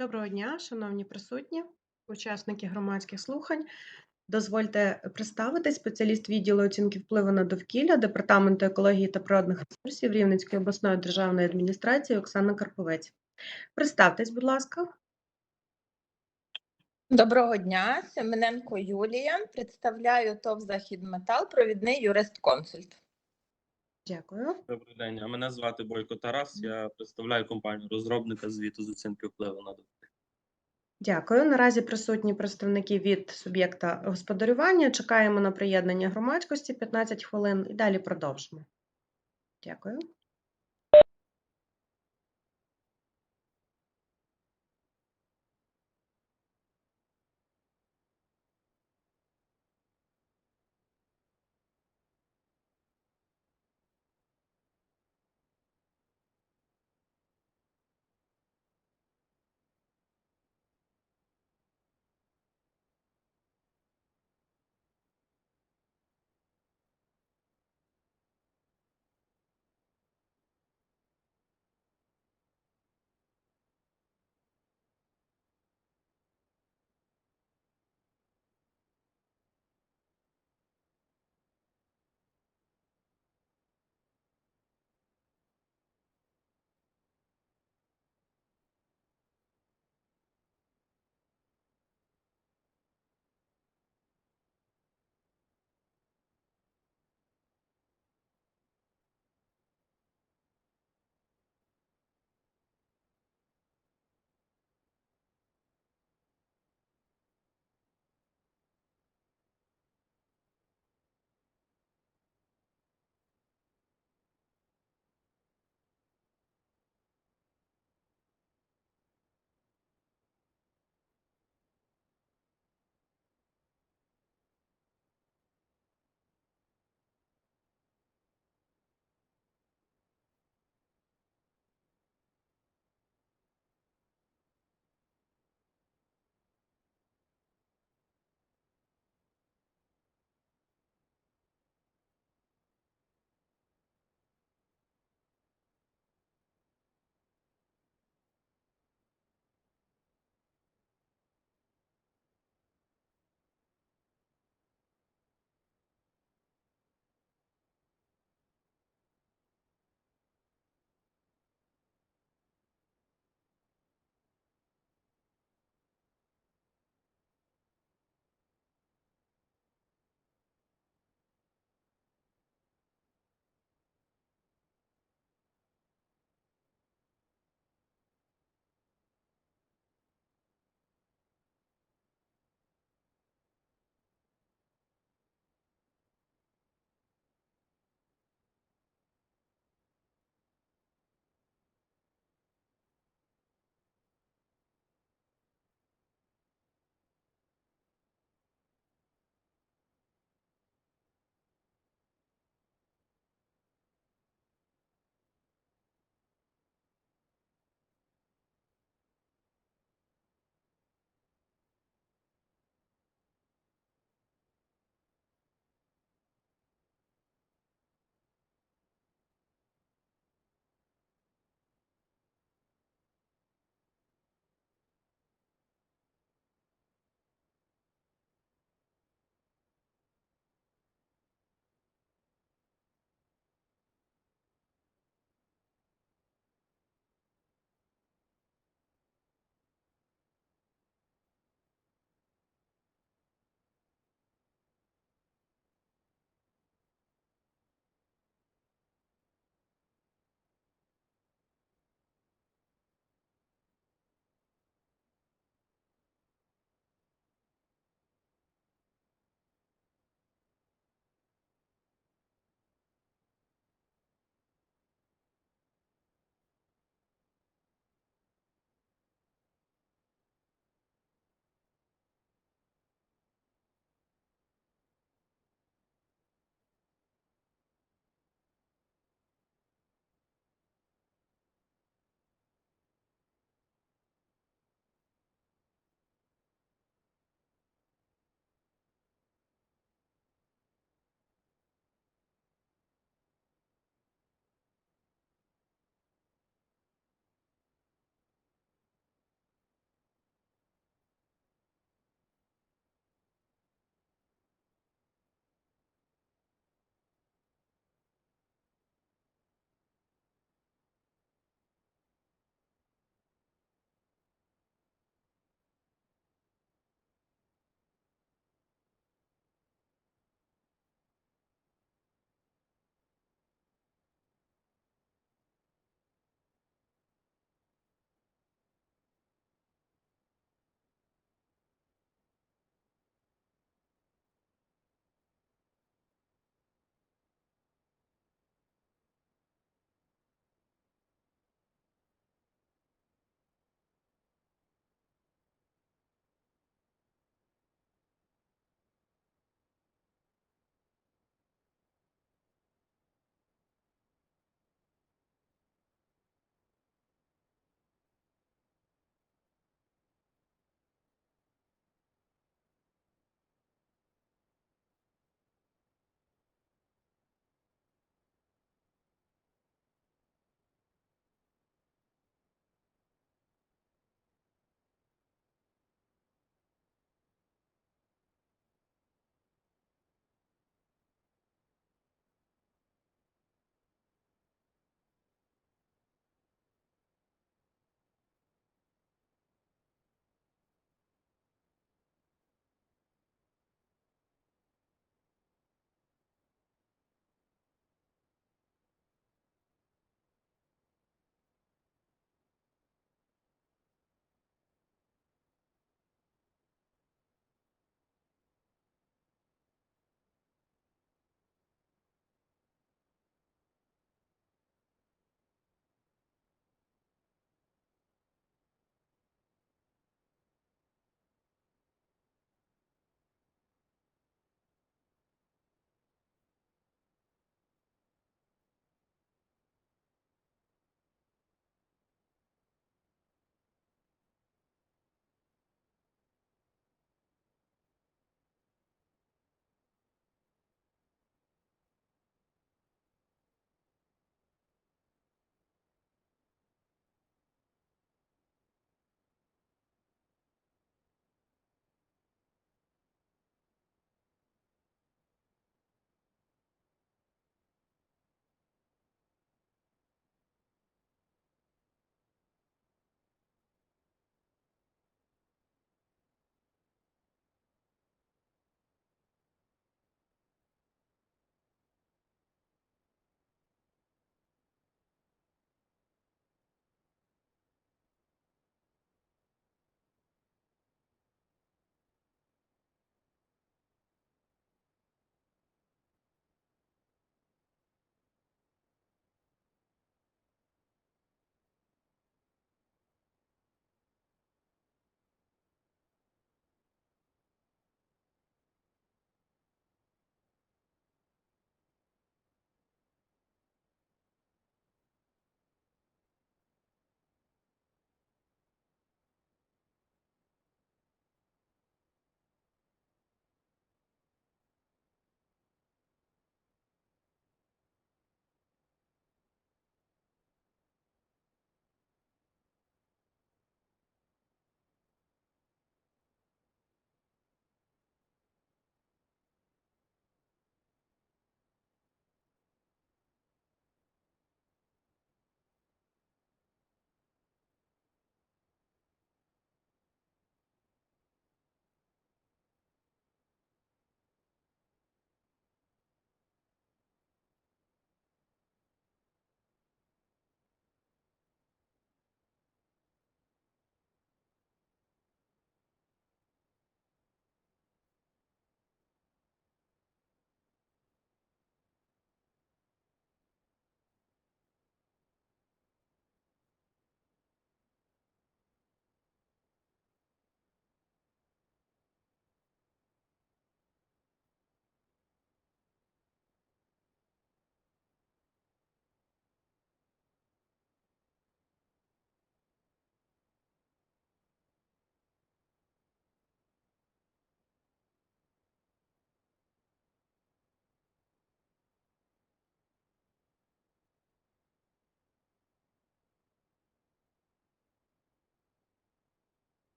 Доброго дня, шановні присутні, учасники громадських слухань. Дозвольте представити спеціаліст відділу оцінки впливу на довкілля Департаменту екології та природних ресурсів Рівненської обласної державної адміністрації Оксана Карповець. Представтесь, будь ласка. Доброго дня, Семененко Юлія. Представляю ТОВ «Західметал», провідний юрист-консульт. Дякую. Добрий день. А мене звати Бойко Тарас. Я представляю компанію розробника звіту з оцінки впливу на довкілля. Дякую. Наразі присутні представники від суб'єкта господарювання. Чекаємо на приєднання громадськості 15 хвилин і далі продовжимо. Дякую.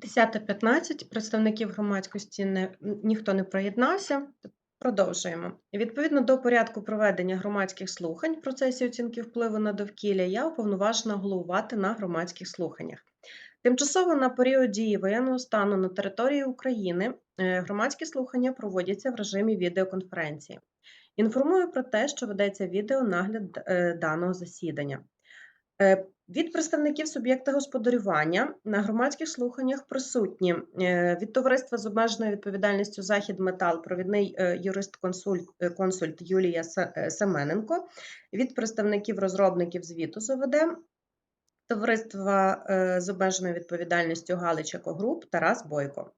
10.15. Представників громадськості не, ніхто не приєднався. Продовжуємо. Відповідно до порядку проведення громадських слухань в процесі оцінки впливу на довкілля, я уповноважена головувати на громадських слуханнях. Тимчасово на період дії воєнного стану на території України е, громадські слухання проводяться в режимі відеоконференції. Інформую про те, що ведеться відеонагляд е, даного засідання. Від представників суб'єкта господарювання на громадських слуханнях присутні е, від товариства з обмеженою відповідальністю Захід Метал, провідний е, юрист-консульт е, консульт Юлія Семененко, від представників розробників звіту з ОВД, товариства з обмеженою відповідальністю Галич Екогруп Тарас Бойко.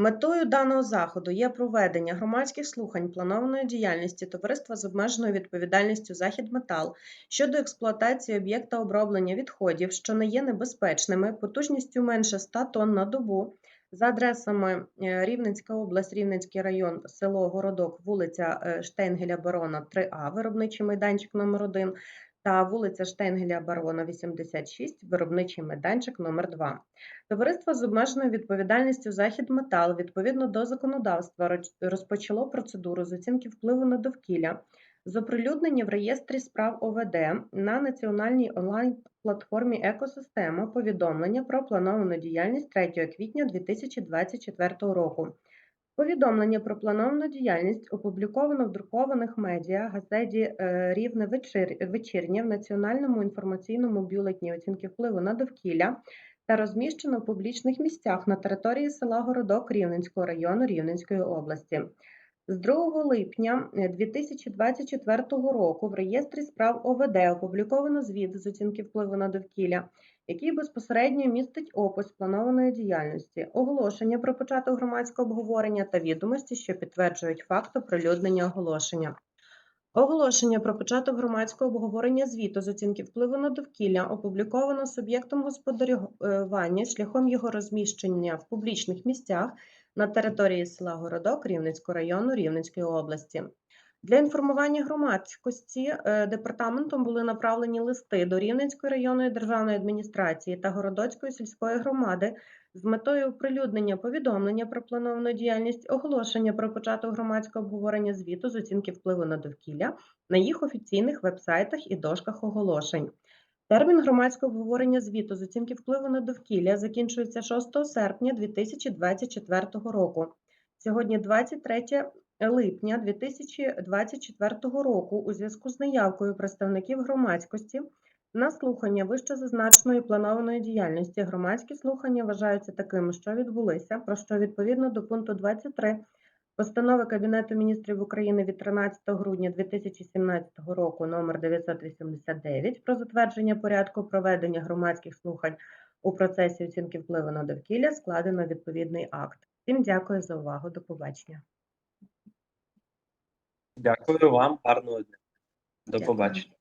Метою даного заходу є проведення громадських слухань планованої діяльності товариства з обмеженою відповідальністю Захід Метал щодо експлуатації об'єкта оброблення відходів, що не є небезпечними, потужністю менше 100 тонн на добу, за адресами е, Рівненська область, Рівненський район, село Городок, вулиця е, Штейнгеля Барона 3А, виробничий майданчик номер 1 та вулиця Штейнгеля Барона 86, виробничий майданчик номер 2 Товариство з обмеженою відповідальністю Захід Метал відповідно до законодавства розпочало процедуру з оцінки впливу на довкілля з оприлюднення в реєстрі справ ОВД на національній онлайн-платформі Екосистема повідомлення про плановану діяльність 3 квітня 2024 року. Повідомлення про плановану діяльність опубліковано в друкованих медіа, газеті е, Рівне вечір, вечірнє в Національному інформаційному бюлетні оцінки впливу на довкілля та розміщено в публічних місцях на території села Городок Рівненського району Рівненської області. З 2 липня е, 2024 року в реєстрі справ ОВД опубліковано звіт з оцінки впливу на довкілля, який безпосередньо містить опис планованої діяльності, оголошення про початок громадського обговорення та відомості, що підтверджують факт оприлюднення оголошення. Оголошення про початок громадського обговорення звіту з оцінки впливу на довкілля опубліковано суб'єктом господарювання шляхом його розміщення в публічних місцях на території села Городок Рівненського району Рівненської області. Для інформування громадськості е, департаментом були направлені листи до Рівненської районної державної адміністрації та Городоцької сільської громади з метою оприлюднення повідомлення про плановану діяльність, оголошення про початок громадського обговорення звіту з оцінки впливу на довкілля на їх офіційних вебсайтах і дошках оголошень. Термін громадського обговорення звіту з оцінки впливу на довкілля закінчується 6 серпня 2024 року. Сьогодні 23 липня 2024 року у зв'язку з наявкою представників громадськості на слухання вищезазначеної планованої діяльності громадські слухання вважаються такими, що відбулися, про що відповідно до пункту 23 Постанови Кабінету міністрів України від 13 грудня 2017 року номер 989 про затвердження порядку проведення громадських слухань у процесі оцінки впливу на довкілля складено відповідний акт. Всім дякую за увагу. До побачення. Дякую вам, гарного дня. До побачення.